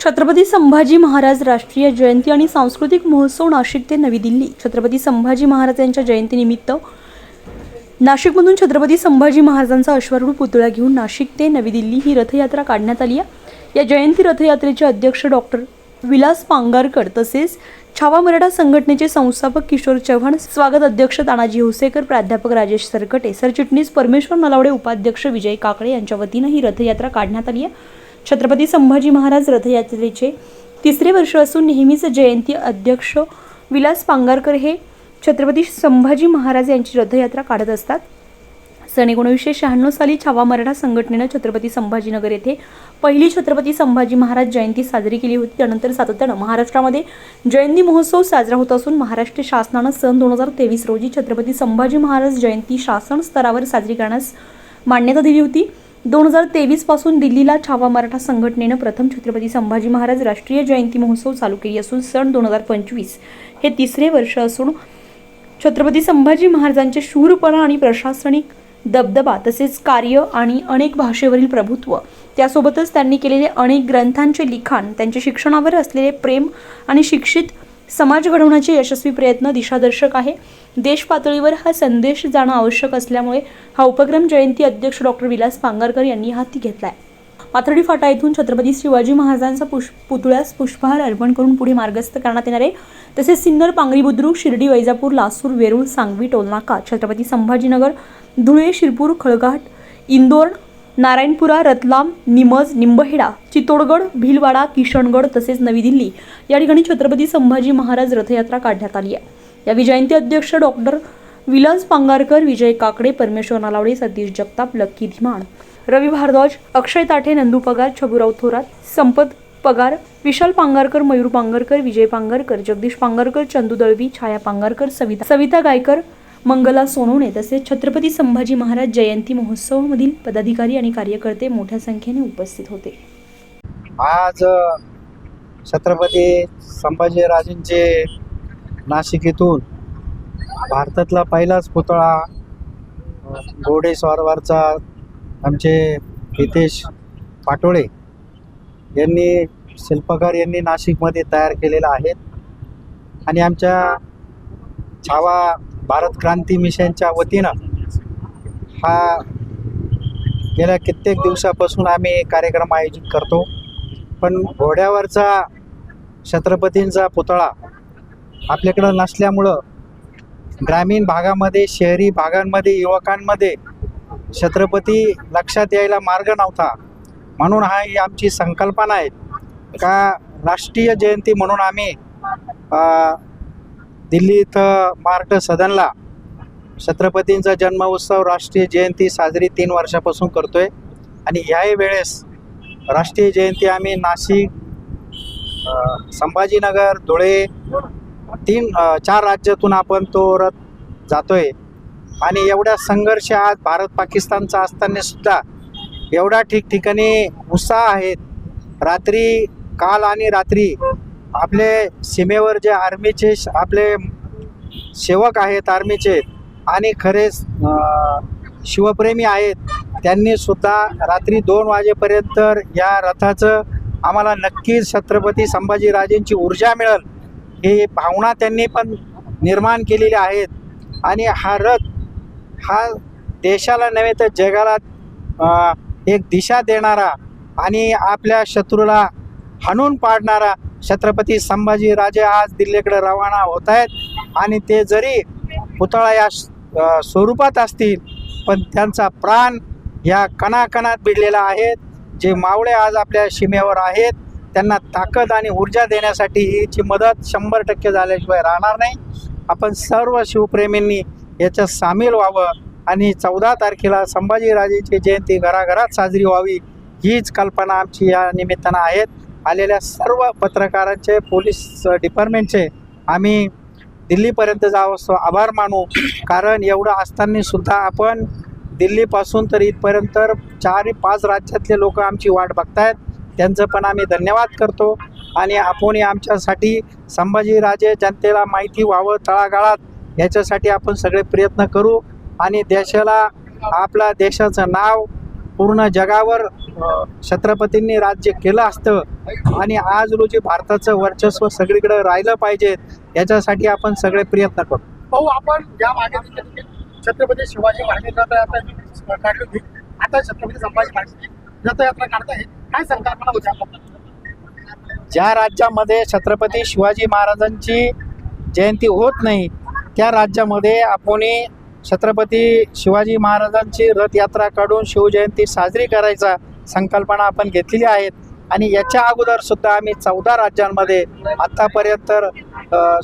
छत्रपती संभाजी महाराज राष्ट्रीय जयंती आणि सांस्कृतिक महोत्सव नाशिक ते नवी दिल्ली. छत्रपती संभाजी महाराज यांच्या जयंतीनिमित्त नाशिकमधून छत्रपती संभाजी महाराजांचा अश्वारूढ पुतळा घेऊन नाशिक ते नवी दिल्ली ही रथयात्रा काढण्यात आली आहे. या जयंती रथयात्रेचे अध्यक्ष डॉक्टर विलास पांगारकर तसेच छावा मराठा संघटनेचे संस्थापक किशोर चव्हाण स्वागत अध्यक्ष तानाजी हुसेकर प्राध्यापक राजेश सरकटे सरचिटणीस परमेश्वर नलावडे उपाध्यक्ष विजय काकडे यांच्या वतीनं ही रथयात्रा काढण्यात आली आहे. छत्रपती संभाजी महाराज रथयात्रेचे तिसरे वर्ष असून नेहमीच जयंती अध्यक्ष विलास पांगारकर हे छत्रपती संभाजी महाराज यांची रथयात्रा काढत असतात. सन एकोणीसशे शहाण्णव साली छावा मराठा संघटनेनं छत्रपती संभाजीनगर येथे पहिली छत्रपती संभाजी महाराज जयंती साजरी केली होती. त्यानंतर सातत्यानं महाराष्ट्रामध्ये जयंती महोत्सव साजरा होत असून महाराष्ट्र शासनानं सन दोन हजार तेवीस रोजी छत्रपती संभाजी महाराज जयंती शासन स्तरावर साजरी करण्यास मान्यता दिली होती. दोन हजार तेवीसपासून दिल्लीला छावा मराठा संघटनेनं प्रथम छत्रपती संभाजी महाराज राष्ट्रीय जयंती महोत्सव चालू केली असून सन दोन हजार पंचवीस हे तिसरे वर्ष असून छत्रपती संभाजी महाराजांचे शूरपणा आणि प्रशासनिक दबदबा तसेच कार्य आणि अनेक भाषेवरील प्रभुत्व त्यासोबतच त्यांनी केलेले अनेक ग्रंथांचे लिखाण त्यांच्या शिक्षणावर असलेले प्रेम आणि शिक्षित समाज घडवण्याचे यशस्वी प्रयत्न दिशादर्शक आहे. देश पातळीवर हा संदेश जाणं आवश्यक असल्यामुळे हा उपक्रम जयंती अध्यक्ष डॉक्टर विलास पांगारकर यांनी हाती घेतलाय. पाथर्डी फाटा येथून छत्रपती शिवाजी महाराजांचा पुष्प पुतळ्यास पुष्पहार अर्पण करून पुढे मार्गस्थ करण्यात येणार आहे. तसेच सिन्नर पांगरी बुद्रुक शिर्डी वैजापूर लासूर वेरूळ सांगवी टोलनाका छत्रपती संभाजीनगर धुळे शिरपूर खळघाट इंदोर नारायणपुरा रतलाम निमज निंबहेडा चित्तोडगड भिलवाडा किशनगड तसेच नवी दिल्ली या ठिकाणी छत्रपती संभाजी महाराज रथयात्रा काढण्यात आली आहे. या विजयंती अध्यक्ष डॉक्टर विलास पांगारकर विजय काकडे परमेश्वर नालावडे सतीश जगताप लक्की धीमान रवी भारद्वाज अक्षय ताठे नंदू पगार छबुराव थोरात संपत पगार विशाल पांगारकर मयूर पांगारकर विजय पांगारकर जगदीश पांगारकर चंदू दळवी छाया पांगारकर सविता सविता गायकर मंगला सोनवणे तसेच छत्रपती संभाजी महाराज जयंती महोत्सवामधील पदाधिकारी आणि कार्यकर्ते मोठ्या संख्येने उपस्थित होते. आज छत्रपती छत्रपती संभाजीराजेंचे नाशिक येथून भारतातला पहिलाच पुतळा अ, घोडेस्वारवरचा आमचे हितेश पाटोळे यांनी शिल्पकार यांनी नाशिकमध्ये तयार केलेला आहे. आणि आमच्या छावा भारत क्रांती मिशनच्या वतीनं हा गेल्या कित्येक दिवसापासून आम्ही कार्यक्रम आयोजित करतो. पण घोड्यावरचा छत्रपतींचा पुतळा आपल्याकडं नसल्यामुळं ग्रामीण भागामध्ये शहरी भागांमध्ये युवकांमध्ये छत्रपती लक्षात यायला मार्ग नव्हता. म्हणून हा ही आमची संकल्पना आहे. का राष्ट्रीय जयंती म्हणून आम्ही दिल्ली इथं सदनला छत्रपतींचा जन्म उत्सव राष्ट्रीय जयंती साजरी तीन वर्षापासून करतोय. आणि ह्याही वेळेस राष्ट्रीय जयंती आम्ही नाशिक संभाजीनगर धुळे तीन चार राज्यातून आपण तो रथ जातोय. आणि एवढा संघर्ष आज भारत पाकिस्तानचा असताना सुद्धा एवढा ठिकठिकाणी उत्साह आहेत. रात्री काल आणि रात्री आपले सीमेवर जे आर्मीचे श- आपले सेवक आहेत आर्मीचे आणि खरे शिवप्रेमी आहेत त्यांनी सुद्धा रात्री दोन वाजेपर्यंत या रथाचं आम्हाला नक्कीच छत्रपती संभाजीराजेंची ऊर्जा मिळेल ही भावना त्यांनी पण निर्माण केलेली आहेत. आणि हा रथ हा देशाला नव्हे तर जगाला एक दिशा देणारा आणि आपल्या शत्रूला हाणून पाडणारा छत्रपती संभाजीराजे आज दिल्लीकडे रवाना होत आहेत. आणि ते जरी पुतळा या स्वरूपात असतील पण त्यांचा प्राण या कणाकणात भिडलेला आहेत जे मावळे आज आपल्या सीमेवर आहेत त्यांना ताकद आणि ऊर्जा देण्यासाठी हिची मदत शंभर टक्के झाल्याशिवाय राहणार नाही. आपण सर्व शिवप्रेमींनी याच्यात सामील व्हावं आणि चौदा तारखेला संभाजीराजेची जयंती घराघरात साजरी व्हावी हीच कल्पना आमची या निमित्तानं आहेत आलेल्या सर्व पत्रकारांचे पोलीस डिपार्टमेंटचे आम्ही दिल्लीपर्यंत जावं असतो आभार मानू. कारण एवढं असताना सुद्धा आपण दिल्लीपासून तर इथपर्यंत चार पाच राज्यातले लोक आमची वाट बघतायत. त्यांचं पण आम्ही धन्यवाद करतो. आणि आपणही आमच्यासाठी संभाजीराजे जनतेला माहिती व्हावं तळागाळात. याच्यासाठी आपण सगळे प्रयत्न करू. आणि देशाला आपला देशाचं नाव पूर्ण जगावर छत्रपतींनी राज्य केलं असतं. आणि आज रोजी भारताचं वर्चस्व सगळीकडे राहिलं पाहिजे याच्यासाठी आपण सगळे प्रयत्न करतो भाऊ आपण या मागे छत्रपती शिवाजी महाराज रथयात्रा काढली होती. आता छत्रपती संभाजी महाराज रथयात्रा काढताय काय संकल्पना होती आपल्या ज्या राज्यामध्ये छत्रपती शिवाजी महाराजांची जयंती होत नाही त्या राज्यामध्ये आपण छत्रपती शिवाजी महाराजांची रथयात्रा काढून शिवजयंती साजरी करायचा संकल्पना आपण घेतलेली आहेत. आणि याच्या अगोदर सुद्धा आम्ही चौदा राज्यांमध्ये आत्तापर्यंत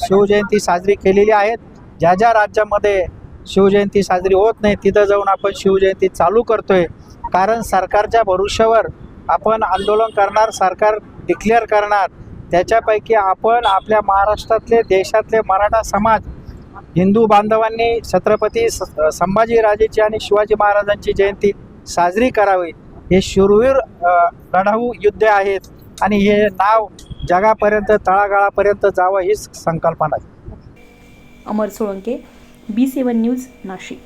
शिवजयंती साजरी केलेली आहेत. ज्या ज्या राज्यामध्ये शिवजयंती साजरी होत नाही तिथं जाऊन आपण शिवजयंती चालू करतोय. कारण सरकारच्या भरोश्यावर आपण आंदोलन करणार सरकार डिक्लेअर करणार. त्याच्यापैकी आपण आपल्या महाराष्ट्रातले देशातले मराठा समाज हिंदू बांधवांनी छत्रपती स- संभाजीराजेची आणि शिवाजी महाराजांची जयंती साजरी करावी. हे शूरवीर लढाऊ युद्ध आहेत आणि हे नाव जगापर्यंत तळागाळापर्यंत जावं हीच संकल्पना आहे. Amar Solanke B seven news Nashik.